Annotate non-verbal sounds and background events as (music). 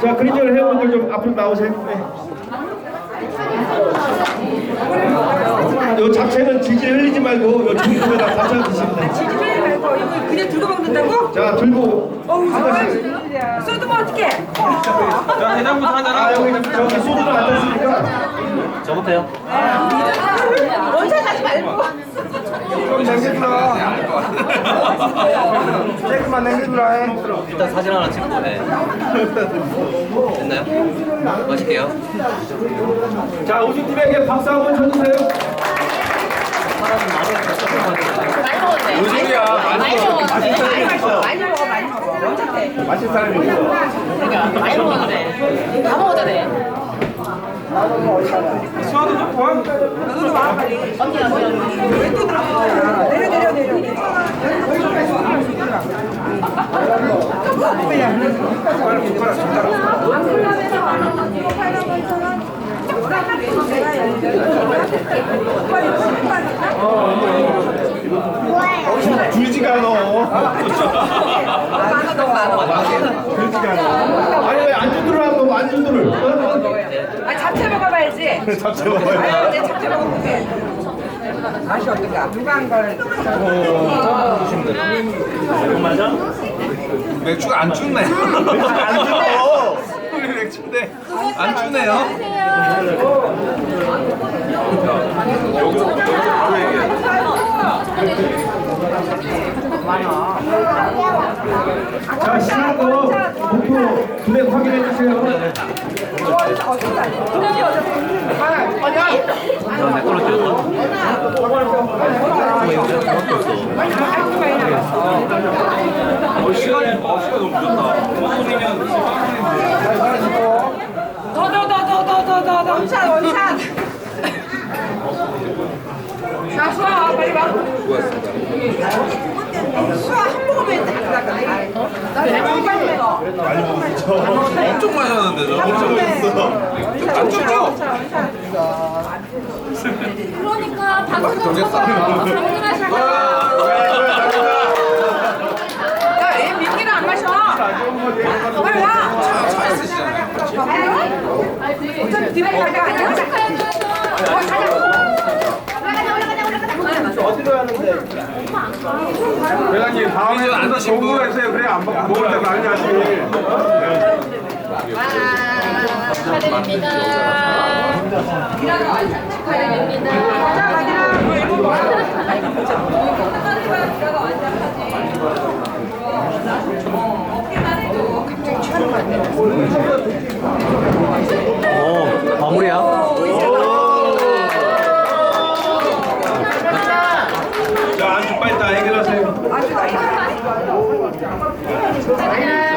자, 그린절 회원분들 좀 앞으로 나오세요. 네. 요 잡채는 질질 흘리지 말고 요 중국에다 받쳐 드시면 돼요. 지지를 말고 이거 그냥 들고 먹는다고? 자, 들고 어우. 정말 쏟으면 어떡해? 자, 해장부터 한잔 아, 하고. 여기 저기 소주는 안 됐으니까. 저부터요. 원샷 하지 말고 좀 남겨주라. 조금만 남겨주라. 해. 일단 사진 하나 찍고. 네. 됐나요? 마실게요. 자, 우주 팀에게 박수 한번 쳐주세요. 요즘이야. 많이 먹어 많이 먹어 사람이 있어. 많이 먹었는데 다 먹어도 돼. 수화도 좀 보아. 너도 와 빨리 언니 언니 언니 왜또 들어가 내려 줄지가 않아. 줄지가 않아. 아니, 왜 안주들을 하고 안주들을. 아 잡채 먹어봐야지 (laughs) 잡채 먹어야 아유 내 잡채 먹어볼게 맛이 어떤가 누가 한걸 맥주가 안 춥네. (laughs) 안 줘. 우리 맥주인데 안 춥네요. 자, 거 목표 금액 확인해 주세요. 어, 시간이 어, 원샷 원샷 자 수아 빨리 와 한 모금에 다 들어가 나 빨리 먹어 마셨는데 저 엄청 마셨어. 안 춥죠? 그러니까 좀 쳐서 정리하시고 야얘 미끼를 안 마셔 빨리 와. 어차피 집에 가자 아니야? 어 가자 회장님 다음에 안. 거 해주세요. 그래 안 먹- 먹을 때 난리 나지. 오, 마무리야? 자, 안주 빨리 다 해결하세요. 축하드립니다.